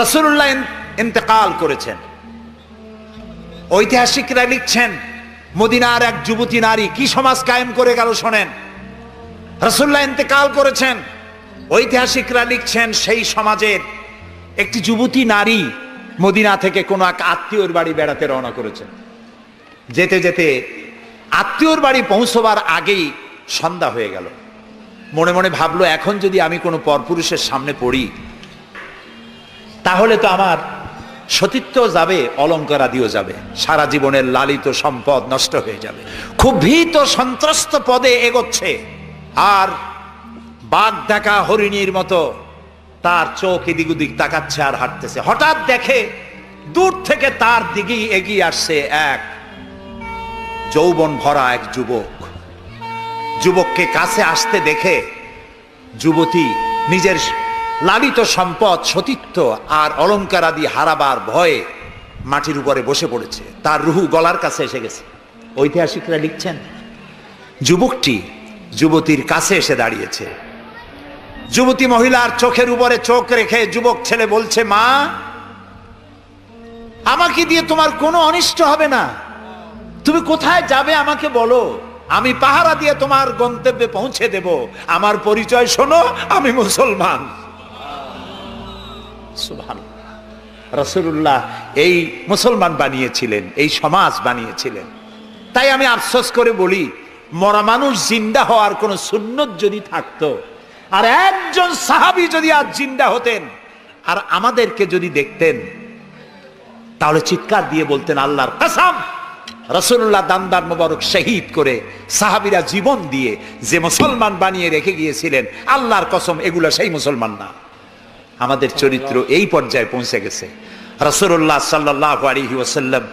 রসুল্লাহ ইন্তেকাল করেছেন। ঐতিহাসিকরা লিখছেন, মদিনার এক যুবতী নারী কি সমাজ কায়েম করে গেল শোনেন। রসুল্লাহ ইন্তেকাল করেছেন, ঐতিহাসিকরা লিখছেন সেই সমাজের একটি যুবতী নারী মদিনা থেকে কোনো এক আত্মীয়র বাড়ি বেড়াতে রওনা করেছেন যেতে যেতে আত্মীয়র বাড়ি পৌঁছবার আগেই সন্ধ্যা হয়ে গেল। মনে মনে ভাবলো, এখন যদি আমি কোনো পরপুরুষের সামনে পড়ি তাহলে তো আমার সতীত্ব যাবে, অলঙ্কার আদিও যাবে। সারা জীবনের লালিত সম্পদ নষ্ট হয়ে যাবে। খুব ভীত সন্ত্রস্ত পদে এগোচ্ছে। আর বাঘ দেখা হরিণীর মতো তার চোখ এদিক ওদিক তাকাচ্ছে আর হাঁটতেছে। হঠাৎ দেখে দূর থেকে তার দিকেই এগিয়ে আসছে এক যৌবন ভরা এক যুবক। যুবককে কাছে আসতে দেখে যুবতী নিজের লালিত সম্পদ, সতীত্ব আর অলঙ্কার আদি হারাবার ভয়ে মাটির উপরে বসে পড়েছে। তার রুহু গলার কাছে এসে গেছে। ঐতিহাসিকরা লিখছেন, যুবকটি যুবতীর কাছে এসে দাঁড়িয়েছে। যুবতী মহিলার চোখের উপরে চোখ রেখে যুবক ছেলে বলছে, মা, আমাকে দিয়ে তোমার কোনো অনিষ্ট হবে না। তুমি কোথায় যাবে আমাকে বলো। আমি পাহারা দিয়ে তোমার গন্তব্যে পৌঁছে দেব। আমার পরিচয় শোনো, আমি মুসলমান। রসুল্লাহ এই মুসলমান বানিয়েছিলেন, এই সমাজ বানিয়েছিলেন। তাই আমি আফসোস করে বলি, মরা মানুষ জিন্দা হওয়ার কোন সুন্নত যদি থাকতো, আর একজন সাহাবি যদি আজ জিন্দা হতেন, আর আমাদেরকে যদি দেখতেন, তাহলে চিৎকার দিয়ে বলতেন, আল্লাহর কাসাম! রসুল্লাহ দান্দার মোবারক শহীদ করে সাহাবিরা জীবন দিয়ে যে মুসলমান বানিয়ে রেখে গিয়েছিলেন, আল্লাহর কসম, এগুলো সেই মুসলমান না। আমাদের চরিত্র এই পর্যায়ে পৌঁছে গেছে। রসুল্লাহ সাল্লাহ আলহি ওসাল্লাম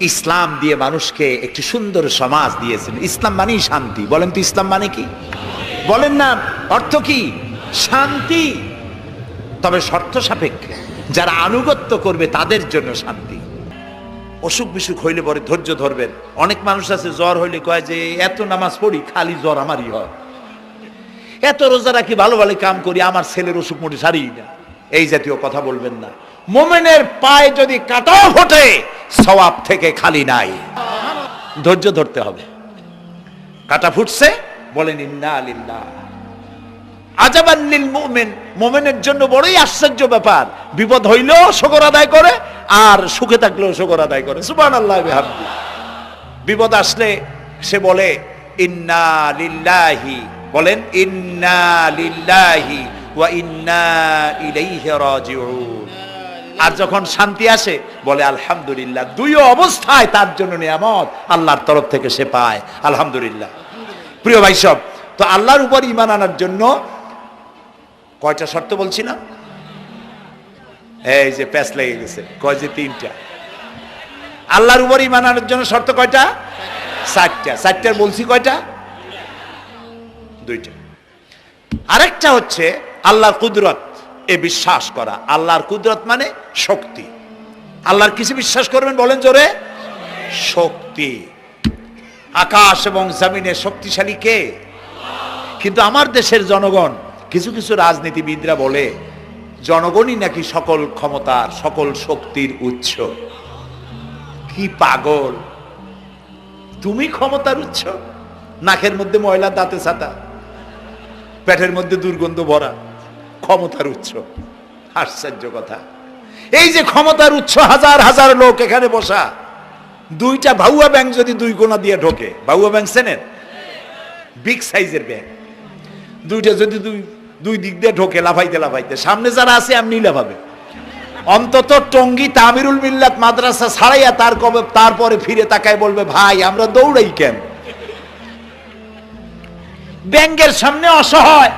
ইসলাম দিয়ে মানুষকে একটি সুন্দর সমাজ দিয়েছেন। ইসলাম মানেই শান্তি। বলেন তো ইসলাম মানে কি? বলেন না, অর্থ কি? শান্তি। তবে শর্ত সাপেক্ষে, যারা আনুগত্য করবে তাদের জন্য শান্তি। অসুখ বিসুখ হইলে পরে ধৈর্য ধরবেন। অনেক মানুষ আছে, জ্বর হইলে কয় যে, এত নামাজ পড়ি, খালি জ্বর আমারই হয়। এত রোজা রাখি, ভালো ভালো কাম করি, আমার ছেলের অসুখ মোটে সারি না এই জাতীয় কথা বলবেন না। মোমেনের পায়ে যদি কাটা ফোটে, সওয়াব থেকে খালি নাই। ধৈর্য ধরতে হবে। কাটা ফুটছে, বলেন, ইন্না আলিল্লাহ আজাবান্নিল মুমিন। মুমিনের জন্য বড়ই আশ্চর্য ব্যাপার। বিপদ হইলেও শকর আদায় করে, আর সুখে থাকলেও শকর আদায় করে। সুবহানাল্লাহ, বিহামদি। বিপদ আসলে সে বলে, ইন্না লিল্লাহি। বলেন, ইন্না লিল্লাহি। আর যখন শান্তি আসে, বলে, আলহামদুলিল্লাহ। দুই অবস্থায় তার জন্য নিয়ামত আল্লাহর তরফ থেকে সে পায়। আলহামদুলিল্লাহ। প্রিয় ভাই সব, তো আল্লাহর উপর ইমান আনার জন্য কয়টা শর্ত বলছিলাম এই যে প্যাস লেগে গেছে, কয় যে তিনটা? আল্লাহর উপর ইমান আনার জন্য শর্ত কয়টা? চারটা। চারটার বলছি কয়টা? দুইটা। আরেকটা হচ্ছে আল্লাহর কুদরত, এ বিশ্বাস করা। আল্লাহর কুদরত মানে শক্তি। আল্লাহর কিছু বিশ্বাস করবেন বলেন জোরে? শক্তি। আকাশ এবং জমিনের শক্তিশালী কে? কিন্তু আমার দেশের জনগণ, কিছু কিছু রাজনীতিবিদরা বলে, জনগণই নাকি সকল ক্ষমতার, সকল শক্তির উৎস। কি পাগল। তুমি ক্ষমতার উৎস? নাকের মধ্যে ময়লা দাঁতে ছাতা। পেটের মধ্যে দুর্গন্ধ ভরা। ক্ষমতার উৎস। আশ্চর্য কথা। এই যে ক্ষমতার উৎস, হাজার হাজার লোক এখানে বসা। দুইটা ভাউয়া ব্যাংক যদি দুই কোনা দিয়ে ঢোকে ভাউয়া ব্যাংক চেনেন বিগ সাইজের ব্যাংক। দুইটা যদি দুই দুই দিক দিয়ে ঢোকে, লাফাইতে লাফাইতে। সামনে যারা আছে এমনি লাফাবে। অন্তত টঙ্গি তামিরুল মিল্লাত মাদ্রাসা ছাড়াইয়া তার কবে, তারপরে ফিরে তাকায় বলবে, ভাই, আমরা দৌড়াই কেন? ব্যাংকের সামনে অসহায়।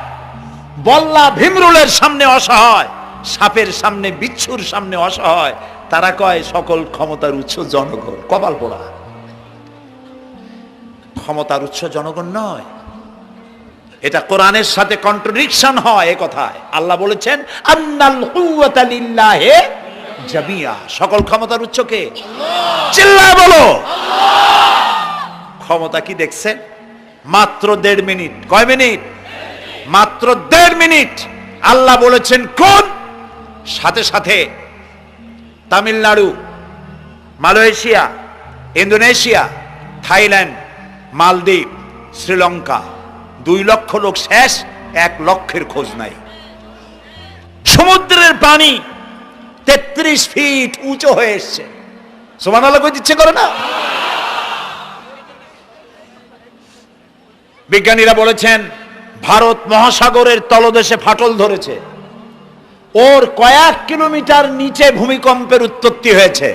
বল্লা ভীমরুলের সামনে অসহায় সাপের সামনে বিচ্ছুর সামনে অসহায় তারা কয় সকল ক্ষমতার উৎস জনগণ। কপাল পোড়া। ক্ষমতার উৎস জনগণ নয়। এটা কোরআনের সাথে কন্ট্রাডিকশন হয় এ কথায়। আল্লাহ বলেছেন আন্নাল কুওয়াতা লিল্লাহি জামিয়া। সকল ক্ষমতার উৎস কে? চিল্লায় বলো। ক্ষমতা কি দেখছেন? মাত্র দেড় মিনিট। কয় মিনিট? মাত্র দেড় মিনিট আল্লাহ বলেছেন, কোন? সাথে সাথে Tamil Nadu, Malaysia, Indonesia, Thailand, Maldives, Sri Lanka. দুই লক্ষ লোক শেষ, এক লক্ষের খোঁজ নাই। সমুদ্রের পানি তেত্রিশ ফিট উঁচু হয়ে এসছে। সমান আলো ইচ্ছে করে না? বিজ্ঞানীরা বলেছেন ভারত মহাসাগরের তলদেশে ফাটল ধরেছে। ওর কয়েক কিলোমিটার নিচে ভূমিকম্পের উৎপত্তি হয়েছে।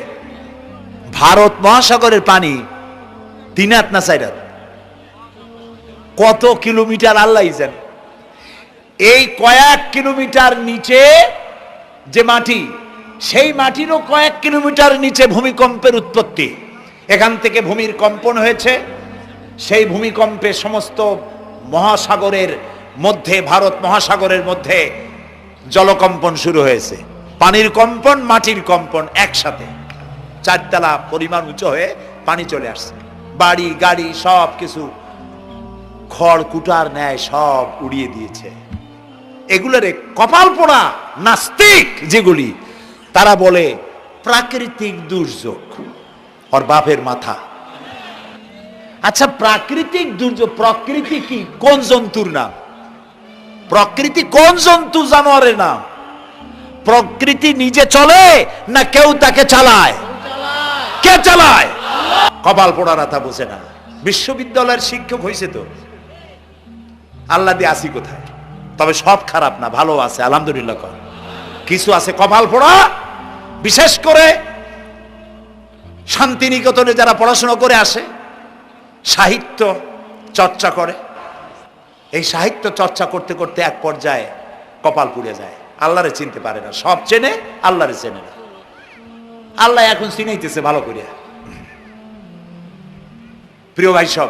ভারত মহাসাগরের পানি দিনাত না সাইরাত? কত কিলোমিটার আল্লাহ এই কয়েক কিলোমিটার নিচে যে মাটি, সেই মাটিরও কয়েক কিলোমিটার নিচে ভূমিকম্পের উৎপত্তি। এখান থেকে ভূমির কম্পন হয়েছে। সেই ভূমিকম্পে সমস্ত মহাসাগরের মধ্যে, ভারত মহাসাগরের মধ্যে জলকম্পন শুরু হয়েছে। পানির কম্পন, মাটির কম্পন একসাথে। চারতলা পরিমাণ উঁচু হয়ে পানি চলে আসছে। বাড়ি, গাড়ি, সব কিছু খড়, কুটার ন্যায় সব উড়িয়ে দিয়েছে। এগুলোরে কপাল পোড়া নাস্তিক যেগুলি, তারা বলে প্রাকৃতিক দুর্যোগ। ওর বাপের মাথা। আচ্ছা প্রাকৃতিক দুর্যোগ, প্রকৃতি কি? কোন জন্তুর নাম? প্রকৃতি কোন জন্তু জানোয়ারের নাম? প্রকৃতি নিজে চলে না কেউ তাকে চালায়? কে চালায়? কপাল পোড়ারা তা বোঝে না। বিশ্ববিদ্যালয়ের শিক্ষক হয়েছে তো। আল্লাহ দিয়ে আসি কোথায়? তবে সব খারাপ না, ভালো আছে, আলহামদুলিল্লাহ কর। কিছু আছে কপাল পোড়া, বিশেষ করে শান্তিনিকেতনে যারা পড়াশোনা করে আসে সাহিত্য চর্চা করে। এই সাহিত্য চর্চা করতে করতে এক পর্যায়ে কপাল পুড়ে যায়। আল্লাহরে চিনতে পারে না। সব চেনে, আল্লাহরে চেনে না। আল্লাহ এখন চিনাইতেছে ভালো করিয়া প্রিয় ভাই সব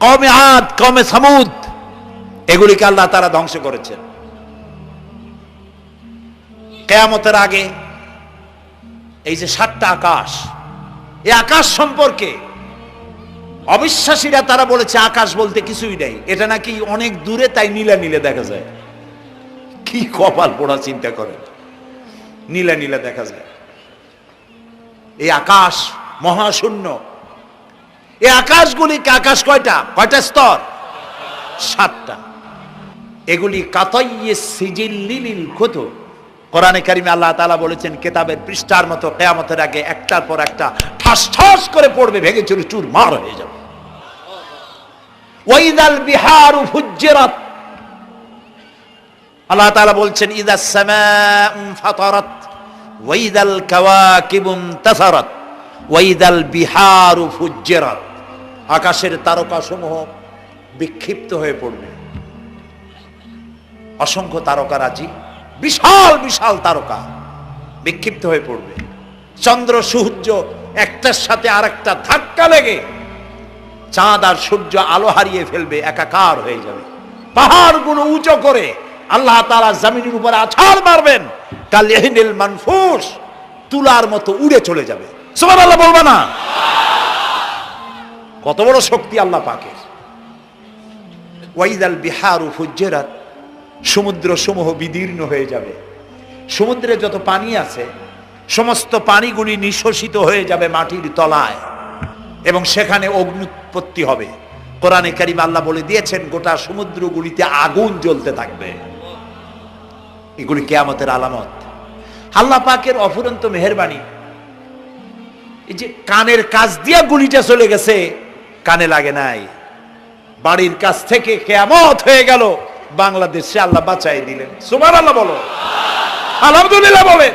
কমে আদ কমে সামুদ, এগুলিকে আল্লাহ তারা ধ্বংস করেছেন। কেয়ামতের আগে এই যে সাতটা আকাশ, এই আকাশ সম্পর্কে অবিশ্বাসীরা তারা বলেছে, আকাশ বলতে কিছুই নেই। এটা নাকি অনেক দূরে, তাই নীলা নীলে দেখা যায়। কি কপাল পোড়া চিন্তা করে নীলা নীলা দেখা যায়। এই আকাশ মহাশূন্য। এই আকাশগুলিকে আকাশ কয়টা? কয়টা স্তর? সাতটা। এগুলি কাতাইয়ে সিজিল্লিলিল কত কোরআনে কারিমে আল্লাহ তালা বলেছেন, কেতাবের পৃষ্ঠার মতো কেয়ামতের আগে একটার পর একটা ঠাস ঠাস করে পড়বে, ভেঙে চুরি চুর মার হয়ে যাবে। ওয়াইদাল বিহারু ফুজ্জিরাত। আল্লাহ তাআলা বলছেন, ইদা ফাতারাত, ওয়াইদাল কাওয়াকিবুন তাসারাত, ওয়াইদাল বিহারু ফুজ্জিরাত। আকাশের তারকাসমূহ বিক্ষিপ্ত হয়ে পড়বে। অসংখ্য তারকারাজি বিশাল বিশাল তারকা। বিক্ষিপ্ত হয়ে পড়বে। চন্দ্র, সূর্য একটার সাথে আর একটা ধাক্কা লেগে চাঁদ আর সূর্য আলো হারিয়ে ফেলবে, একাকার হয়ে যাবে। পাহাড়গুলো উঁচু করে আল্লাহ তাআলা জমিনের উপরে আছাড় মারবেন। কাল ইহনিল মানফুস তুলার মতো উড়ে চলে যাবে। সুবহানাল্লাহ বলবা না। কত বড় শক্তি আল্লাহ পাকের। ওয়াইদাল বিহারু ফুজ্জেরাত সমুদ্র সমূহ বিদীর্ণ হয়ে যাবে। সমুদ্রে যত পানি আছে, সমস্ত পানিগুলি নিঃশোষিত হয়ে যাবে মাটির তলায় এবং সেখানে অগ্নুৎপত্তি হবে। কোরআনে কারিম আল্লাহ বলে দিয়েছেন, গোটা সমুদ্রগুলিতে আগুন জ্বলতে থাকবে। এগুলি কেয়ামতের আলামত। আল্লাহ পাকের অফুরন্ত মেহরবানি। এই যে কানের কাজ দিয়া গুলিটা চলে গেছে, কানে লাগে নাই। বাড়ির কাছ থেকে কেয়ামত হয়ে গেল। বাংলাদেশে আল্লাহ বাঁচাই দিলেন। সুমার আল্লাহ বলো। আলহামদুলিল্লাহ বলে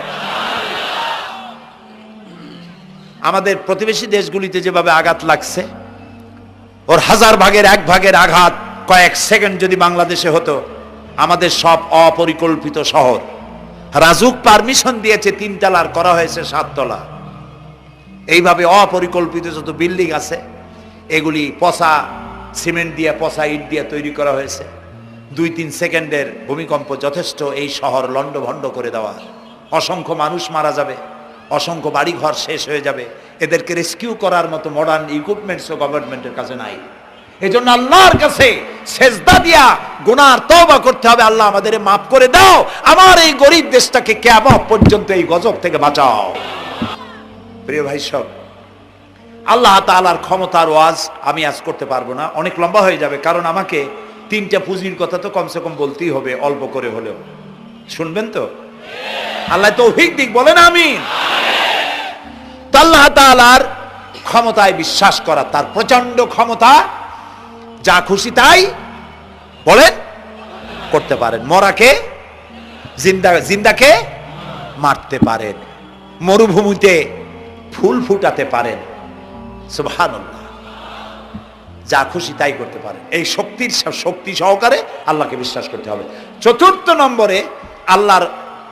আমাদের প্রতিবেশী দেশগুলিতে যেভাবে আঘাত লাগছে, ওর হাজার ভাগের এক ভাগের আঘাত কয়েক সেকেন্ড যদি বাংলাদেশে হতো, আমাদের সব অপরিকল্পিত শহর। রাজুক পারমিশন দিয়েছে, তিন তিনতলার করা হয়েছে সাততলা এইভাবে অপরিকল্পিত যত বিল্ডিং আছে, এগুলি পচা সিমেন্ট দিয়ে, পচা ইট দিয়ে তৈরি করা হয়েছে। দুই তিন সেকেন্ডের ভূমিকম্প যথেষ্ট এই শহর লণ্ডভণ্ড করে দেওয়ার অসংখ্য মানুষ মারা যাবে, অসংখ্য বাড়িঘর শেষ হয়ে যাবে। এদেরকে রেস্কিউ করার মতো মডার্ন ইকুইপমেন্টসও গভর্নমেন্টের কাছে নাই। এই জন্য আল্লাহর কাছে সেজদা দিয়া গুনার তওবা করতে হবে। আল্লাহ আমাদের মাফ করে দাও। আমার এই গরিব দেশটাকে কেমন পর্যন্ত এই গজব থেকে বাঁচাও। প্রিয় ভাই সব, আল্লাহ তাআলার ক্ষমতার ওয়াজ আমি আজ করতে পারব না। অনেক লম্বা হয়ে যাবে, কারণ আমাকে তিনটা পুঁজির কথা তো কমসে কম বলতেই হবে, অল্প করে হলেও। শুনবেন তো? আল্লাহ তৌফিক দিক, বলেন আমি তো আল্লাহ তাআলার ক্ষমতায় বিশ্বাস করা, তার প্রচণ্ড ক্ষমতা, যা খুশি তাই বলেন, করতে পারেন। মরাকে, জিন্দা, জিন্দাকে মারতে পারেন। মরুভূমিতে ফুল ফুটাতে পারেন। সুবহানাল্লাহ। যা খুশি তাই করতে পারেন এই শক্তির শক্তি সহকারে আল্লাহকে বিশ্বাস করতে হবে। চতুর্থ নম্বরে আল্লাহর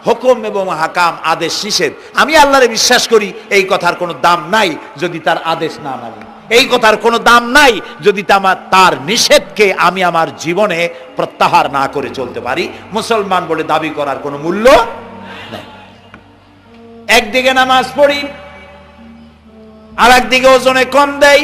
হুকুম এবং হাকাম, আদেশ নিষেধ। আমি আল্লাহরে বিশ্বাস করি, এই কথার কোনো দাম নাই যদি তার আদেশ না মানি। এই কথার কোনো দাম নাই যদি তার নিষেধকে আমি আমার জীবনে প্রত্যাহার না করে চলতে পারি। মুসলমান বলে দাবি করার কোনো মূল্য নেই। একদিকে নামাজ পড়ি আর একদিকে ওজনে কম দেয়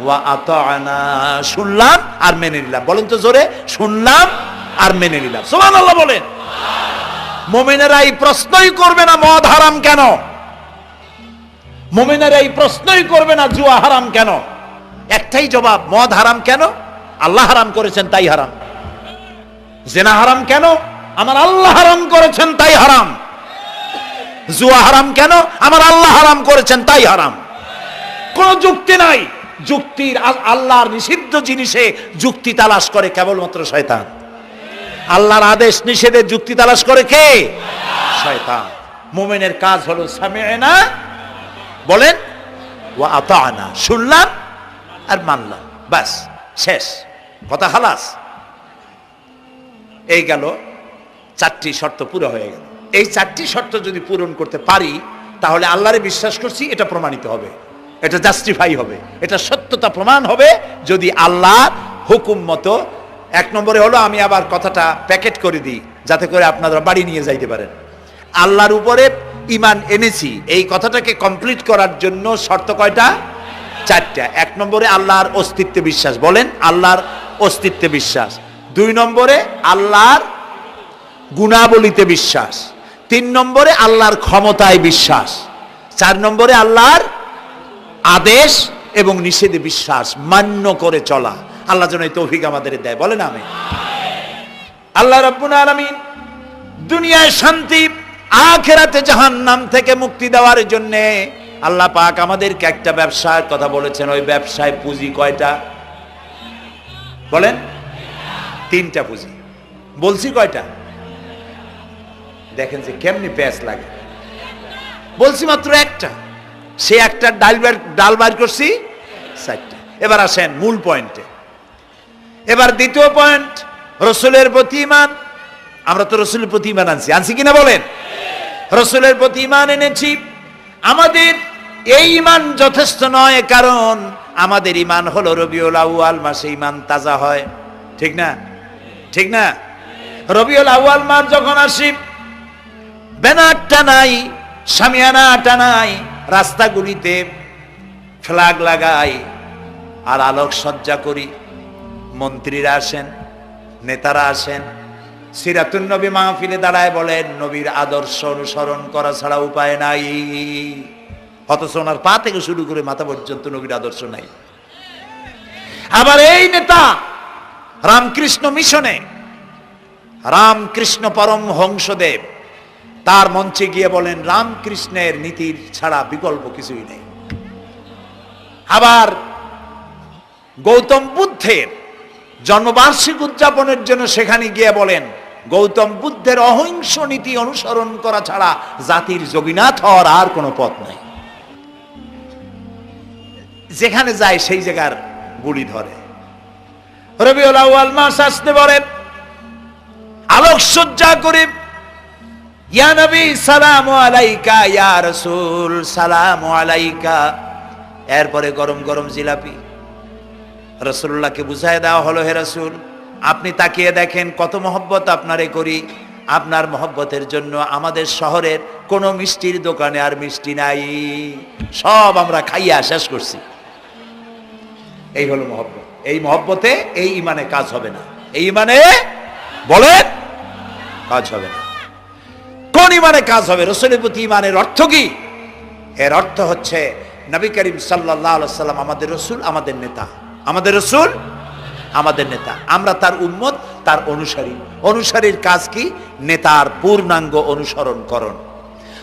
ওয়া আতআনা, শুনলাম আর মেনে নিলাম। বলেন তো জোরে, শুনলাম আর মেনে নিলাম। সুবহানাল্লাহ বলেন। মুমিনেরা এই প্রশ্নই করবে না মদ হারাম কেন? মুমিনেরা এই প্রশ্নই করবে না জুয়া হারাম কেন? একটাই জবাব, মদ হারাম কেন? আল্লাহ হারাম করেছেন, তাই হারাম। জেনা হারাম কেন? আমার আল্লাহ হারাম করেছেন, তাই হারাম। জুয়া হারাম কেন? আমার আল্লাহ হারাম করেছেন, তাই হারাম। কোন যুক্তি নাই। যুক্তির আল্লাহর নিষিদ্ধ জিনিসে যুক্তি তালাশ করে কেবলমাত্র শয়তান। আল্লাহর আদেশ নিষেধে যুক্তি তালাশ করে কে? শয়তান। মোমেনের কাজ হলো সামিনা বলেন ও আতানা শুনলাম আর মানলাম। বাস শেষ। কথা হালাস এই গেল, চারটি শর্ত পুরো হয়ে গেল। এই চারটি শর্ত যদি পূরণ করতে পারি, তাহলে আল্লাহরে বিশ্বাস করছি এটা প্রমাণিত হবে। এটা জাস্টিফাই হবে। এটা সত্যতা প্রমাণ হবে যদি আল্লাহ হুকুম মতো, এক নম্বরে হলো আমি আবার কথাটা প্যাকেট করে দিই, যাতে করে আপনারা বাড়ি নিয়ে যাইতে পারেন। আল্লাহর উপরে ইমান এনেছি, এই কথাটাকে কমপ্লিট করার জন্য শর্ত কয়টা? চারটা। এক নম্বরে আল্লাহর অস্তিত্বে বিশ্বাস। বলেন, আল্লাহর অস্তিত্বে বিশ্বাস। দুই নম্বরে আল্লাহর গুণাবলিতে বিশ্বাস। তিন নম্বরে আল্লাহর ক্ষমতায় বিশ্বাস। চার নম্বরে আল্লাহর আদেশ এবং নিষেধে বিশ্বাস, মান্য করে চলা। আল্লাহ যেন এই তৌফিক আমাদের দেয়। বলেন আমি আল্লাহ রব্বুল দুনিয়ায় শান্তি, আখেরাতে জাহান নাম থেকে মুক্তি দেওয়ার জন্য আল্লাহ পাক আমাদেরকে একটা ব্যবসার কথা বলেছেন। ওই ব্যবসায় পুঁজি কয়টা? বলেন। তিনটা পুঁজি। বলছি কয়টা? দেখেন যে কেমনি প্যাঁচ লাগে। বলছি মাত্র একটা। সে একটা ডাল বার ডাল বার করছি, চারটা। এবার আসেন মূল পয়েন্টে। এবার দ্বিতীয় পয়েন্ট, রসুলের প্রতি ইমান আমরা তো রসুলের প্রতি ইমান আনছি। আনছি কিনা বলেন? রসুলের প্রতি ইমান এনেছি। আমাদের এই ইমান যথেষ্ট নয়, কারণ আমাদের ইমান হলো রবিউল আউয়াল মাসে ইমান তাজা হয়। ঠিক না? ঠিক না? রবিউল আউয়াল মাস যখন আসি ব্যানার টানাই সামিয়ানা টানাই রাস্তাগুলিতে ফ্ল্যাগ লাগাই আর আলোক সজ্জা করি। মন্ত্রীরা আসেন, নেতারা আসেন, সিরাতুন নবী মাহফিলে দাঁড়ায় বলেন, নবীর আদর্শ অনুসরণ করা ছাড়া উপায় নাই। অথচ ওনার পা থেকে শুরু করে মাথা পর্যন্ত নবীর আদর্শ নাই। আবার এই নেতা রামকৃষ্ণ মিশনে, রামকৃষ্ণ পরম হংসদেব তার মঞ্চে গিয়ে বলেন, রামকৃষ্ণের নীতির ছাড়া বিকল্প কিছুই নেই। আবার গৌতম বুদ্ধের জন্মবার্ষিক উদযাপনের জন্য সেখানে গিয়ে বলেন, গৌতম বুদ্ধের অহিংস নীতি অনুসরণ করা ছাড়া জাতির যোগীনাথ হওয়ার আর কোনো পথ নাই। যেখানে যায় সেই জায়গার গুলি ধরে। রবিউল আউয়াল মাস আসতে পারে। আলোক সজ্জা করে ইয়া নবী, সালাম আলাইকা, ইয়া রসুল, সালাম আলাইকা। এরপরে গরম গরম জিলাপি। রসুল্লাহকে বুঝায় দেওয়া হলো, হে রসুল, আপনি তাকিয়ে দেখেন কত মহব্বত আপনারে করি। আপনার মহব্বতের জন্য আমাদের শহরের কোনো মিষ্টির দোকানে আর মিষ্টি নাই। সব আমরা খাইয়া শেষ করছি। এই হলো মহব্বত। এই মহব্বতে এই ইমানে কাজ হবে না। এই ইমানে বলেন, কাজ হবে না। কোন ইমানে কাজ হবে? রসুলের প্রতি ইমানের অর্থ কি? এর অর্থ হচ্ছে, নবী করিম সাল্লাহ সাল্লাম আমাদের রসুল, আমাদের নেতা। আমাদের রসুল, আমাদের নেতা। আমরা তার উম্মত, তার অনুসারী। অনুসারীর কাজ কি? নেতার পূর্ণাঙ্গ অনুসরণ করণ।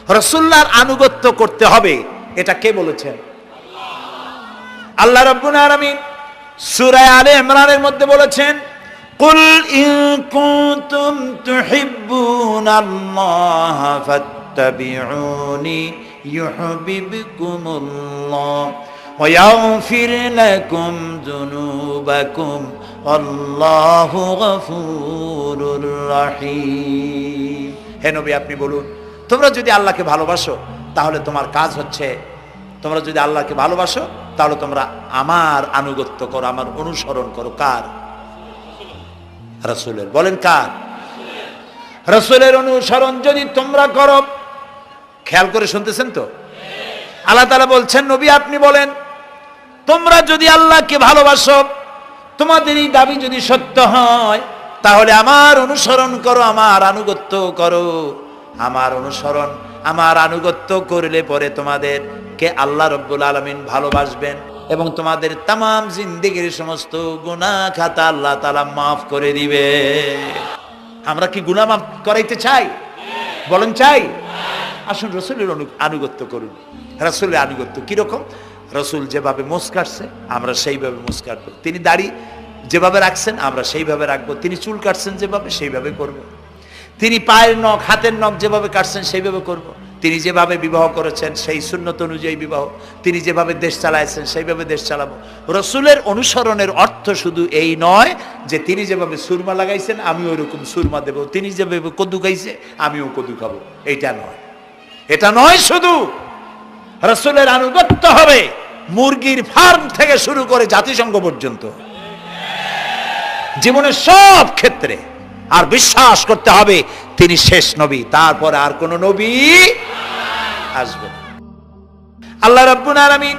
রসুল্লাহর আনুগত্য করতে হবে, এটা কে বলেছেন? আল্লাহ রব্বুল আলামিন সূরা আলে ইমরানের মধ্যে বলেছেন কুল ইন কুনতুম তুহিব্বুনাল্লাহ ফাত্তাবিউনি ইউহিব্বুকুমুল্লাহ ويغفر لكم ذنوبكم والله غفور رحيم হে নবী আপনি বলুন তোমরা যদি আল্লাহকে ভালোবাসো তাহলে তোমার কাজ হচ্ছে তোমরা যদি আল্লাহকে ভালোবাসো তাহলে তোমরা আমার আনুগত্য করো আমার অনুসরণ করো কার রসুলের। বলেন কার? রসুলের অনুসরণ যদি তোমরা করো, খেয়াল করে শুনতেছেন তো? আল্লাহ তালা বলছেন, নবী আপনি বলেন, তোমরা যদি আল্লাহকে ভালোবাসো, তোমাদের এই দাবি যদি সত্য হয়, তাহলে আমার অনুসরণ করো, আমার আনুগত্য করো। আমার অনুসরণ, আমার আনুগত্য করলে পরে তোমাদেরকে আল্লাহ রব্বুল আলমিন ভালোবাসবেন। এবং তোমাদের তাম জিন্দিগির সমস্ত গুণা খাতা আল্লাহ তালা মাফ করে দিবে। আমরা কি গুণা মাফ করাইতে চাই? বলেন চাই। আসুন রসুলের আনুগত্য করুন। রসুলের আনুগত্য কীরকম? রসুল যেভাবে মোস কাটছে, আমরা সেইভাবে মোস কাটবো। তিনি দাড়ি যেভাবে রাখছেন, আমরা সেইভাবে রাখব। তিনি চুল কাটছেন যেভাবে, সেইভাবে করব। তিনি পায়ের নখ, হাতের নখ যেভাবে কাটছেন, সেইভাবে করব। তিনি যেভাবে বিবাহ করেছেন, সেই শূন্যত অনুযায়ী বিবাহ। তিনি যেভাবে দেশ চালাইছেন, সেইভাবে দেশ চালাবো। রসুলের অনুসরণের অর্থ শুধু এই নয় যে তিনি যেভাবে সুরমা লাগাইছেন আমি ওইরকম সুরমা দেব। তিনি যেভাবে কদু খাইছে, আমিও কদু খাব। এইটা নয়। এটা নয় শুধু রসুলের আনুগত্য হবে মুরগির ফার্ম থেকে শুরু করে জাতিসংঘ পর্যন্ত। জীবনের সব ক্ষেত্রে আর বিশ্বাস করতে হবে, তিনি শেষ নবী। তারপরে আর কোন নবী আসবে। আল্লাহ রাব্বুল আলামিন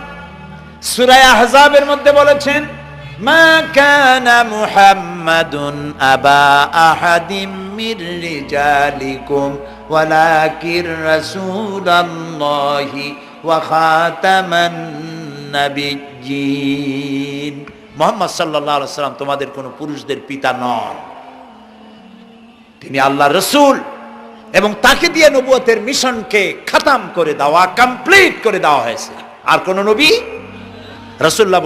সূরা আহজাবের মধ্যে বলেছেন, মা কানা মুহাম্মাদুন আবা আহাদিম মির রিজালিকুম, ওয়ালাকির রাসূলুল্লাহি ওয়া খাতামান নাবিয়্যিন। মুহাম্মদ সাল্লাল্লাহু আলাইহি সাল্লাম তোমাদের কোনো পুরুষদের পিতা নন। তিনি আল্লাহ রসুল। এবং তাকে দিয়ে নবুয়তের মিশনকে খাতাম করে দেওয়া কমপ্লিট করে দেওয়া হয়েছে। আর কোন নবী? রসুল্লাহ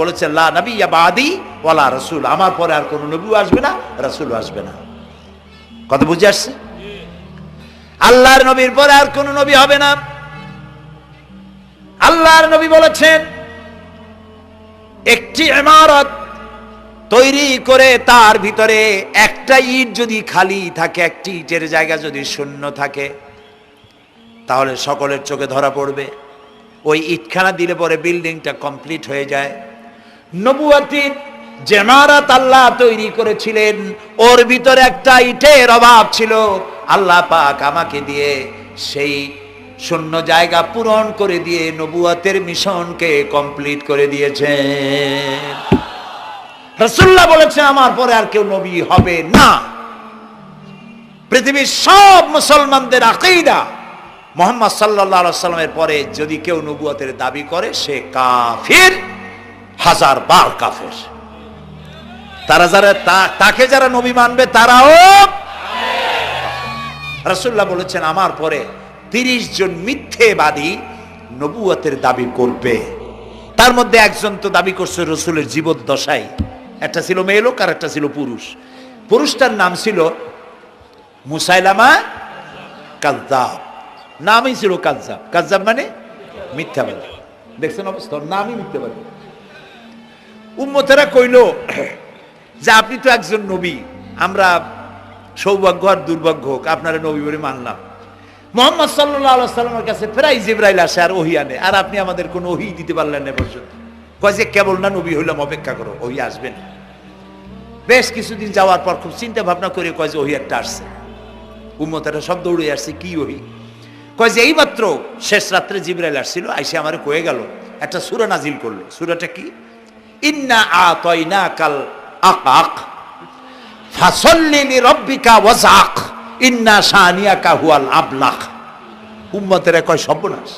ওয়ালা রসুল। আমার পরে আর কোন নবীও আসবে না, রসুলও আসবে না। কত বুঝে আসছে? আল্লাহর নবীর পরে আর কোন নবী হবে না। আল্লাহর নবী বলেছেন, একটি ইমারত তৈরি করে তার ভিতরে একটা ইট যদি খালি থাকে, একটি ইটের জায়গা যদি শূন্য থাকে, তাহলে সকলের চোখে ধরা পড়বে। ওই ইটখানা দিলে পরে বিল্ডিংটা কমপ্লিট হয়ে যায়। নবুয়াতির জেমারাত আল্লাহ তৈরি করেছিলেন। ওর ভিতরে একটা ইটের অভাব ছিল। আল্লাহ পাক আমাকে দিয়ে সেই শূন্য জায়গা পূরণ করে দিয়ে নবুয়াতের মিশনকে কমপ্লিট করে দিয়েছেন। রসুল্লাহ বলেছে আমার পরে আর কেউ নবী হবে না। পৃথিবীর সব মুসলমানদের আকিদা, মোহাম্মদ সাল্লাহ সাল্লামের পরে যদি কেউ নবুয়তের দাবি করে, সে কাফির, হাজার বার কাফের। তারা যারা তাকে যারা নবী মানবে, তারাও রসুল্লাহ বলেছেন, আমার পরে তিরিশ জন মিথ্যেবাদী নবুয়তের দাবি করবে। তার মধ্যে একজন তো দাবি করছে, রসুলের জীবদ্দশায়। একটা ছিল মেয়ে লোক আর একটা ছিল পুরুষ। পুরুষটার নাম ছিল মুসাইলামা কাজদাব নামই ছিল কাজজাব কাজজাব মানে মিথ্যাবাদী দেখছেন অবস্থা? নামই মিথ্যাবাদী উম্মতেরা কইল যে আপনি তো একজন নবী, আমরা সৌভাগ্য আর দুর্ভাগ্য হোক, আপনারা নবী বলে মানলাম। মোহাম্মদ সাল্লাহ সাল্লামের কাছে প্রায় জিব্রাইল আসে আর ওহি আনে। আর আপনি আমাদের কোনো ওহি দিতে পারলেন না পর্যন্ত। কয় যে কেবল না নবী হইলাম, অপেক্ষা করো, ওই আসবেন বেশ কিছুদিন যাওয়ার পর খুব চিন্তা ভাবনা করে কয় যে ওহি একটা আসছে। উম্মতারা সব দৌড়ে আসছে, কি ওহি কয় যে এইমাত্র শেষ রাত্রে জিব্রাইল আসছিল, আইসে আমারে কয়ে গেল, একটা সুরা নাজিল করল। সুরাটা কি? ইন্না আ তয়না কাল আকাক, ফাসল্লি রব্বিকা ওয়াজাক ইন্না শানিয়াকা হুয়াল আবলাক। উম্মতেরা কয় সর্বনাশ।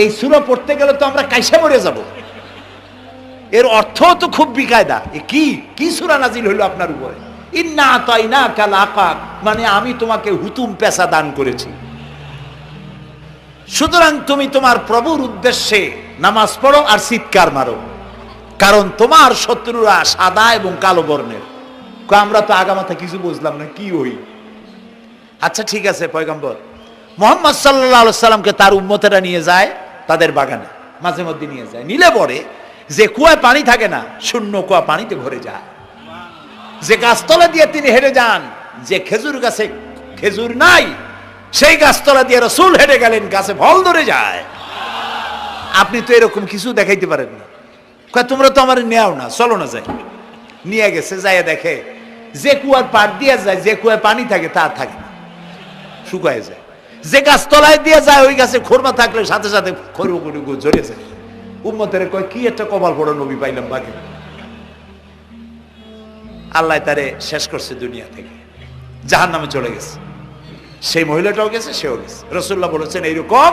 এই সূরা পড়তে গেলে তো আমরা কাইসা মরে যাব। এর অর্থ তো খুব বিকায়দা। এ কি কি সূরা নাজিল হইল আপনার উপরে? ইন্না তাইনা কাল আকাক মানে আমি তোমাকে হুতুম পেশা দান করেছি। সুতরাং তুমি তোমার প্রভুর উদ্দেশ্যে নামাজ পড়ো আর চিৎকার মারো। কারণ তোমার শত্রুরা সাদা এবং কালো বর্ণের। আমরা তো আগামাথা কিছু বুঝলাম না, কি ওই? আচ্ছা ঠিক আছে, পয়গম্বর। মোহাম্মদ সাল্লাহ সাল্লামকে তার উম্মতেরা নিয়ে যায় তাদের বাগানে, মাঝে মধ্যে নিয়ে যায়। নিলে পরে যে কুয়ায় পানি থাকে না, শূন্য কুয়া পানিতে ভরে যায়। যে গাছতলা দিয়ে তিনি হেঁটে যান, যে খেজুর গাছে খেজুর নাই, সেই গাছতলা দিয়ে রসুল হেঁটে গেলেন, গাছে ফল ধরে যায়। আপনি তো এরকম কিছু দেখাইতে পারেন না। তোমরা তো আমার নেও না, চলো না যাই। নিয়ে গেছে, যাইয়া দেখে, যে কুয়ার পাট দিয়ে যায়, যে কুয়ায় পানি থাকে, তা থাকে না। শুকায় যায়। যে গাছ তলায় দিয়ে যায়, ওই গাছে খোরমা থাকলে সাথে সাথে খরু খরু ঝরে যায়। উম্মতের কয়, কি একটা কপাল পড়ো নবী পাইলাম বাকি আল্লাহ তারে শেষ করছে দুনিয়া থেকে। জাহান নামে চলে গেছে। সেই মহিলাটাও গেছে, সেও গেছে। রসুল্লাহ বলেছেন, এইরকম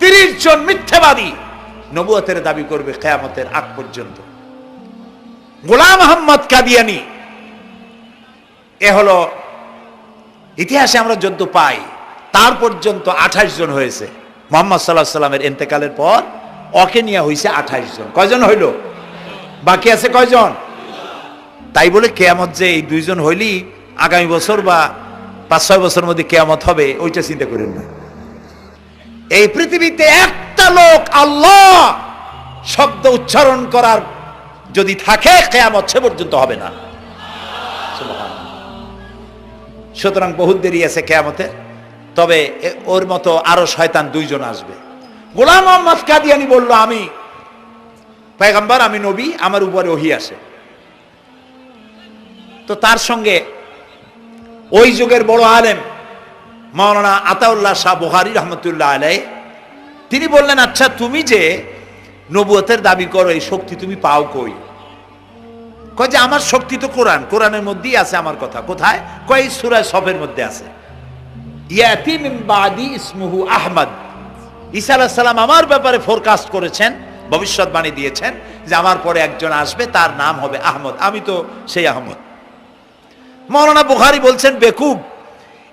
তিরিশ জন মিথ্যাবাদী নবুয়তের দাবি করবে কেয়ামতের আগ পর্যন্ত। গোলাম আহম্মদ কাদিয়ানি, এ হলো ইতিহাসে আমরা যদ্য পাই, তার পর্যন্ত আঠাশ জন হয়েছে। মোহাম্মদ সাল্লাহ সাল্লামের এন্তেকালের পর অকে নিয়ে হয়েছে আঠাশ জন। কয়জন হইল? বাকি আছে কয়জন? তাই বলে কেয়ামত যে এই দুইজন হইলি, আগামী বছর বা পাঁচ ছয় বছরের মধ্যে কেয়ামত হবে, ওইটা চিন্তা করেন না। এই পৃথিবীতে একটা লোক আল্লাহ শব্দ উচ্চারণ করার যদি থাকে, কেয়ামত সে পর্যন্ত হবে না। সুতরাং বহুত দেরি আছে কেয়ামতে, তবে ওর মতো আরও শয়তান দুইজন আসবে। গোলাম মোহাম্মদ কাদিয়ানি বলল, আমি পেগম্বর আমি নবী, আমার উপরে ওহি আসে তো তার সঙ্গে ওই যুগের বড় আলেম মাওলানা আতাউল্লাহ শাহ বুহারি রহমতুল্লাহ আলাই তিনি বললেন আচ্ছা তুমি যে নবুয়তের দাবি করো, এই শক্তি তুমি পাও কই? কয় যে, আমার শক্তি তো কোরআন, কোরআনের মধ্যেই আছে আমার কথা। কোথায়? কয় সুরায় সবের মধ্যে আছে। ইয়াতি মিন বাদি ইসমুহু আহমদ। ঈসা আলাইহিস সালাম আমার ব্যাপারে ফোরকাস্ট করেছেন, ভবিষ্যৎবাণী দিয়েছেন যে আমার পরে একজন আসবে, তার নাম হবে আহমদ। আমি তো সেই আহমদ। মৌলানা বুখারি বলছেন, বেকুব,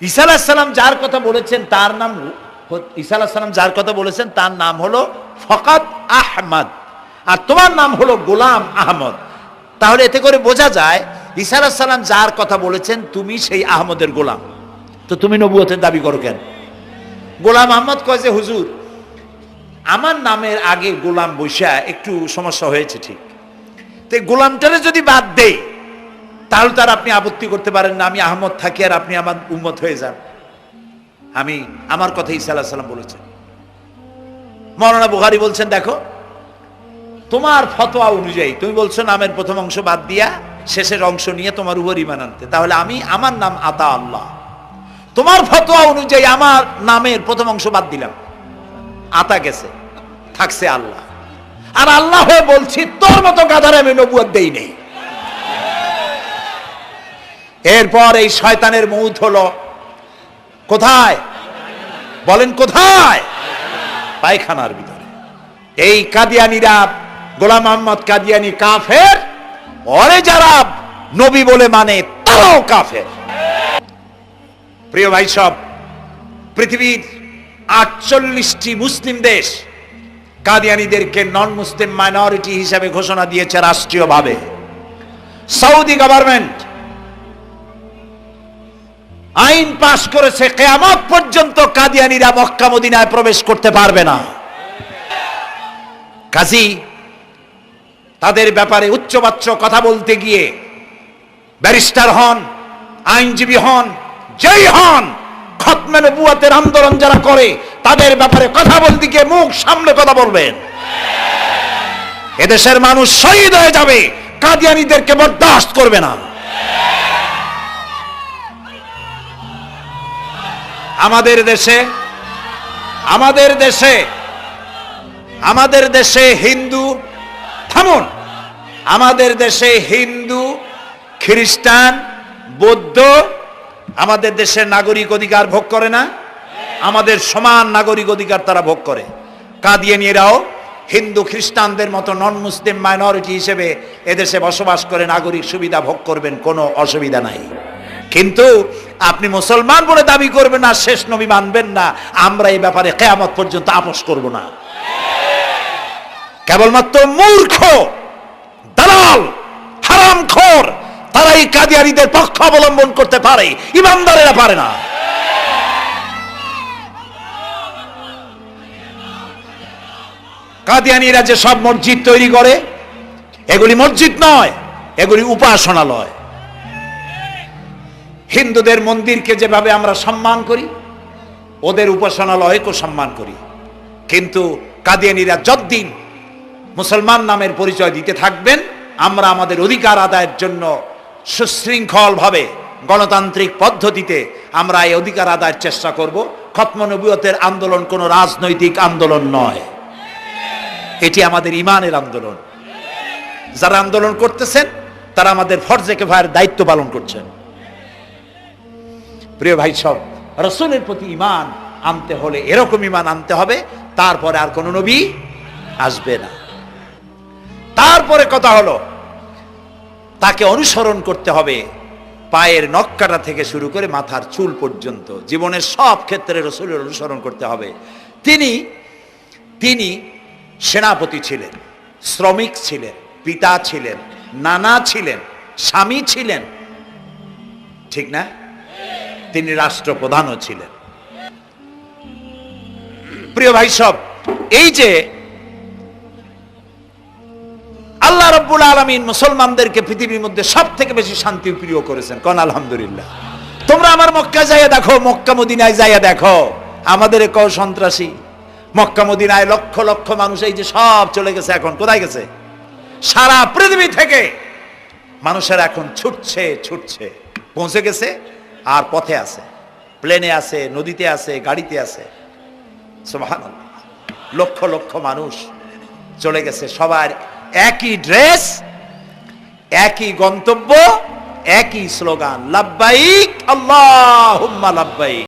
ঈসা আলাইহিস সালাম যার কথা বলেছেন, তার নাম ঈসা আলাইহিস সালাম যার কথা বলেছেন, তার নাম হলো ফকাত আহমদ। আর তোমার নাম হলো গোলাম আহমদ। তাহলে এতে করে বোঝা যায়, ঈসা আলাইহিস সালাম যার কথা বলেছেন, তুমি সেই আহমদের গোলাম। তো তুমি নবুয়তের দাবি করো কেন? গোলাম আহমদ কয় যে, হুজুর আমার নামের আগে গোলাম বৈশা একটু সমস্যা হয়েছে ঠিক। তো গোলামটারে যদি বাদ দেই, তাহলে তার আপনি আপত্তি করতে পারেন না, আমি আহমদ থাকি আর আপনি আমার উম্মত হয়ে যান। আমি, আমার কথা ঈসা আলাহ সাল্লাম বলেছেন। মৌলানা বুখারি বলছেন, দেখো, তোমার ফতোয়া অনুযায়ী, তুমি বলছো নামের প্রথম অংশ বাদ দিয়া, শেষের অংশ নিয়ে তোমার উপর ইমান আনতে। তাহলে আমি, আমার নাম আতা আল্লাহ। তোমার ফতোয়া অনুযায়ী আমার নামের প্রথম অংশ বাদ দিলাম। আতা গেছে। থাকছে আল্লাহ। আর আল্লাহ হয়ে বলছি, তোর মতো গাধারে আমি নবুয়ত দেই নেই। এরপর এই শয়তানের মৌত হলো। কোথায়? বলেন কোথায়? পায়খানার ভিতরে। এই কাদিয়ানিরা গোলাম মোহাম্মদ কাদিয়ানি কাফের ওরে যারা নবী বলে মানে তারাও কাফের। প্রিয় ভাই সব, পৃথিবীর আটচল্লিশটি মুসলিম দেশ কাদিয়ানিদেরকে নন মুসলিম মাইনরিটি হিসাবে ঘোষণা দিয়েছে রাষ্ট্রীয়ভাবে। সৌদি গভর্নমেন্ট আইন পাশ করেছে, কেয়ামত পর্যন্ত কাদিয়ানিরা মক্কা মদিনায় প্রবেশ করতে পারবে না। কাজী, তাদের ব্যাপারে উচ্চবাচ্য কথা বলতে গিয়ে ব্যারিস্টার হন, আইনজীবী হন, যেই হন খতমে নবুয়াতের আন্দোলন যারা করে, তাদের ব্যাপারে কথা বলতে গিয়ে মুখ সামনে কথা বলবেন। এদেশের মানুষ শহীদ হয়ে যাবে, কাদিয়ানিদেরকে বরদাস্ত করবে না। আমাদের দেশে আমাদের দেশে আমাদের দেশে হিন্দু, থামুন। আমাদের দেশে হিন্দু, খ্রিস্টান, বৌদ্ধ আমাদের দেশের নাগরিক অধিকার ভোগ করে না? আমাদের সমান নাগরিক অধিকার তারা ভোগ করে। কাদিয়ানিরাও হিন্দু খ্রিস্টানদের মতো নন মুসলিম মাইনরিটি হিসেবে এদেশে বসবাস করে নাগরিক সুবিধা ভোগ করবেন, কোনো অসুবিধা নাই। কিন্তু আপনি মুসলমান বলে দাবি করবেন না শেষ নবী মানবেন না, আমরা এই ব্যাপারে কেয়ামত পর্যন্ত আপোষ করব না। কেবলমাত্র মূর্খ, দালাল, হারামখোর তারাই কাদিয়ারিদের পক্ষ অবলম্বন করতে পারে। ইমানদারেরা পারে না। কাদিয়ানিরা যে সব মসজিদ তৈরি করে, এগুলি মসজিদ নয়, এগুলি উপাসনালয়। হিন্দুদের মন্দিরকে যেভাবে আমরা সম্মান করি, ওদের উপাসনালয়কেও সম্মান করি। কিন্তু কাদিয়ানিরা যতদিন মুসলমান নামের পরিচয় দিতে থাকবেন, আমরা আমাদের অধিকার আদায়ের জন্য সুশৃঙ্খলভাবে গণতান্ত্রিক পদ্ধতিতে আমরা এই অধিকার আদায়ের চেষ্টা করব। খতমনবীয়তের আন্দোলন কোনো রাজনৈতিক আন্দোলন নয়। এটি আমাদের ইমানের আন্দোলন। যারা আন্দোলন করতেছেন, তারা আমাদের ফরজেকে ভাইয়ের দায়িত্ব পালন করছেন। প্রিয় ভাই সব, রসুলের প্রতি ইমান আনতে হলে এরকম ইমান আনতে হবে, তারপরে আর কোনো নবী আসবে না। তারপরে কথা হলো তাকে অনুসরণ করতে হবে। পায়ের নক্কাটা থেকে শুরু করে মাথার চুল পর্যন্ত। জীবনের সব ক্ষেত্রে রসুলের অনুসরণ করতে হবে। তিনি তিনি সেনাপতি ছিলেন, শ্রমিক ছিলেন, পিতা ছিলেন, নানা ছিলেন, স্বামী ছিলেন। ঠিক না? তিনি রাষ্ট্রপ্রধানও ছিলেন। প্রিয় ভাই সব, এই যে রব্বুল আলমিন মুসলমানদেরকে পৃথিবীর মধ্যে সব থেকে বেশি শান্তি প্রিয় করেছেন। কন আলহামদুলিল্লাহ। তোমরা আমার মক্কা যাইয়া দেখো, মক্কা মদিনায় যাইয়া দেখো। আমাদের কও সন্ত্রাসী? মক্কা মদিনায় লক্ষ লক্ষ মানুষ এই যে সব চলে গেছে, এখন কোথায় গেছে? সারা পৃথিবী থেকে মানুষের এখন ছুটছে ছুটছে। পৌঁছে গেছে, আর পথে আছে। প্লেনে আছে, নদীতে আছে, গাড়িতে আছে। লক্ষ লক্ষ মানুষ চলে গেছে, সবার একই ড্রেস একই গন্তব্য একই স্লোগান লাব্বাইক আল্লাহ লাব্বাইক।